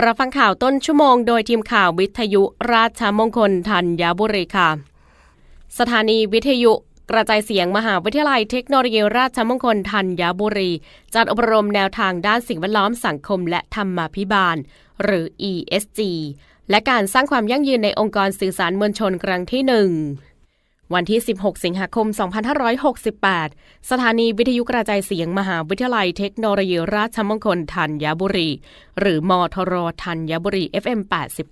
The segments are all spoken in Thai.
รับฟังข่าวต้นชั่วโมงโดยทีมข่าววิทยุราชมงคลธัญบุรีค่ะ สถานีวิทยุกระจายเสียงมหาวิทยาลัยเทคโนโลยีราชมงคลธัญบุรี จัดอบรมแนวทางด้านสิ่งแวดล้อมสังคมและธรรมาภิบาล หรือ ESG และการสร้างความยั่งยืนในองค์กรสื่อสารมวลชนครั้งที่หนึ่ง วันที่ 16 สิงหาคม 2568 สถานีวิทยุกระจายเสียงมหาวิทยาลัยเทคโนโลยีราชมงคลธัญบุรี หรือมทรธัญบุรี FM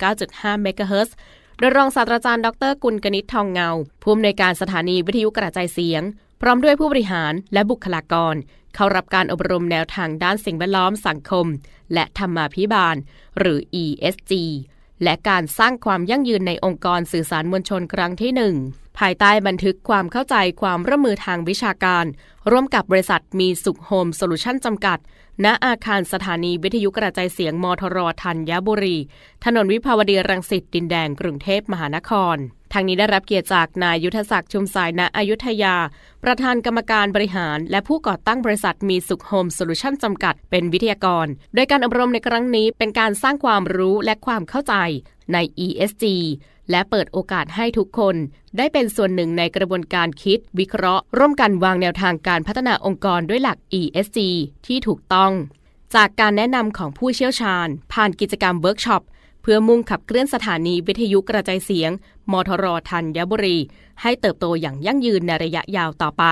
89.5เมกะเฮิรตซ์โดยรองศาสตราจารย์ดรกุลกนิษฐ์ทองเงา ผู้อำนวยการสถานีวิทยุกระจายเสียง พร้อมด้วยผู้บริหารและบุคลากร เข้ารับการอบรมแนวทางด้านสิ่งแวดล้อมสังคม และธรรมาภิบาล หรือ ESG และการสร้างความยั่งยืนในองค์กรสื่อสารมวลชนครั้งที่หนึ่ง ภายใต้บันทึกความเข้าใจความร่วมมือทางวิชาการ ร่วมกับบริษัทมีสุขโฮมโซลูชันจำกัด ณอาคารสถานีวิทยุกระจายเสียงมทรธัญบุรี ถนนวิภาวดีรังสิตดินแดงกรุงเทพมหานคร ทางนี้ได้รับเกียรติจากนายยุทธศักดิ์ชุมสายณอยุธยา ประธานกรรมการบริหาร และผู้ก่อตั้งบริษัทมีสุขโฮมโซลูชันจำกัด เป็นวิทยากร โดยการอบรมในครั้งนี้เป็นการสร้างความรู้และความเข้าใจใน ESG และเปิดโอกาสให้ทุกคนได้เป็นส่วนหนึ่งในกระบวนการคิด วิเคราะห์ ร่วมกันวางแนวทางการพัฒนาองค์กรด้วยหลัก ESG ที่ถูกต้อง จากการแนะนำของผู้เชี่ยวชาญ ผ่านกิจกรรมเวิร์กช็อป เพื่อมุ่งขับเคลื่อนสถานีวิทยุกระจายเสียง มทรธัญบุรี ให้เติบโตอย่างยั่งยืนในระยะยาวต่อไป